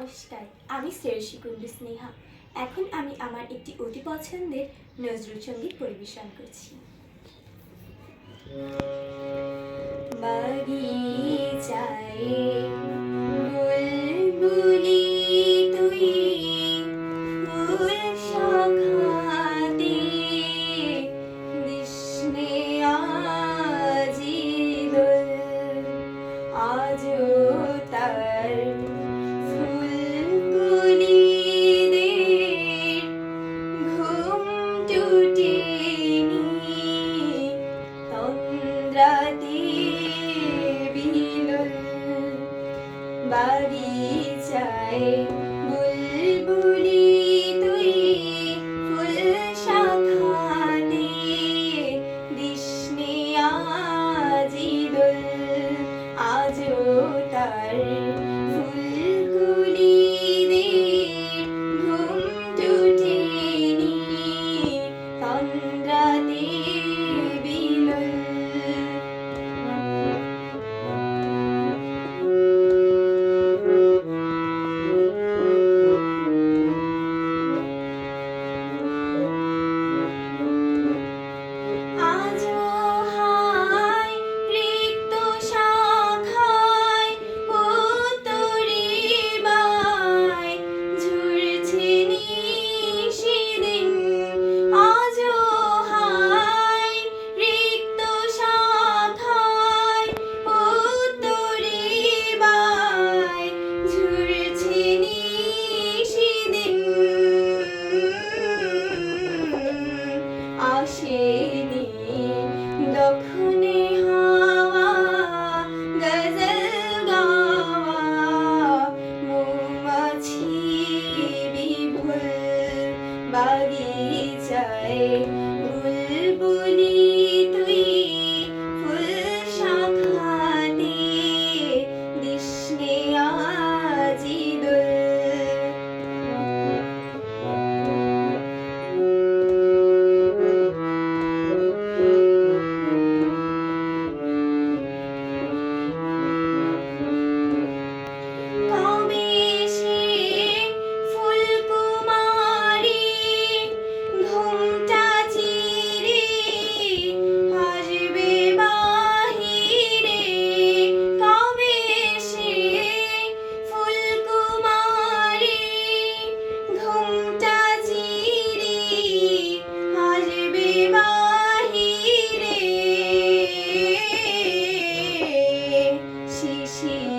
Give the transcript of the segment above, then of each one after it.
নমস্কার আমি শ্রেয়সী কুণ্ডু, স্নেহা। এখন আমি আমার একটি অতি পছন্দের নজরুল সংগীত পরিবেশন করছি। বাড়ি name. ছিল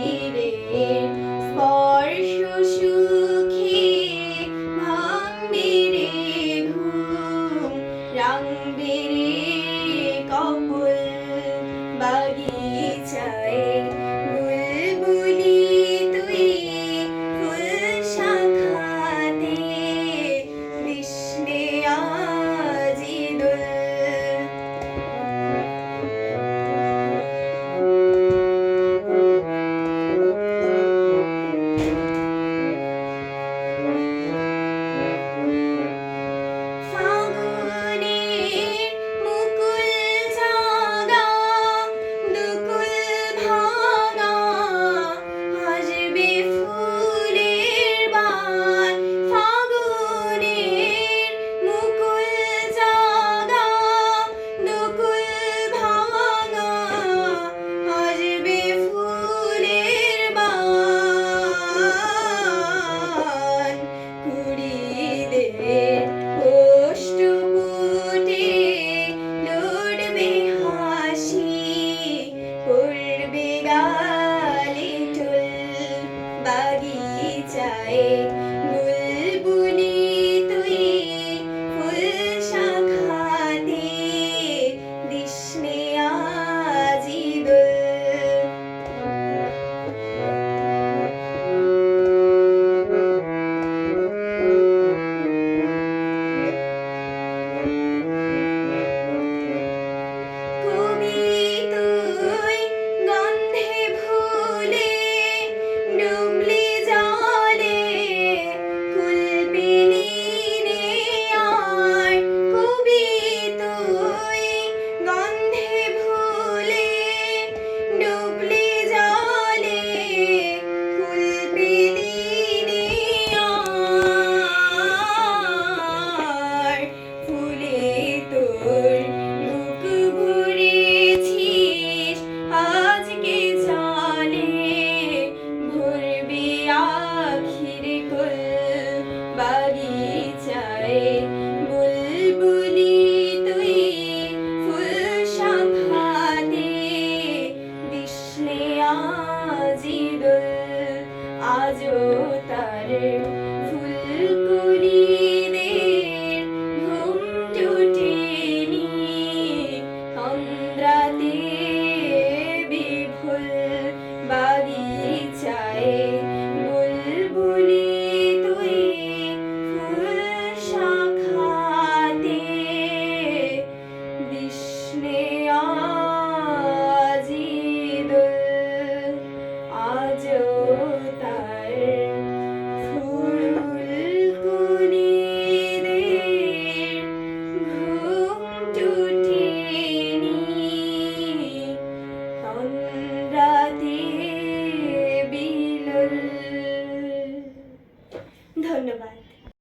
Deus.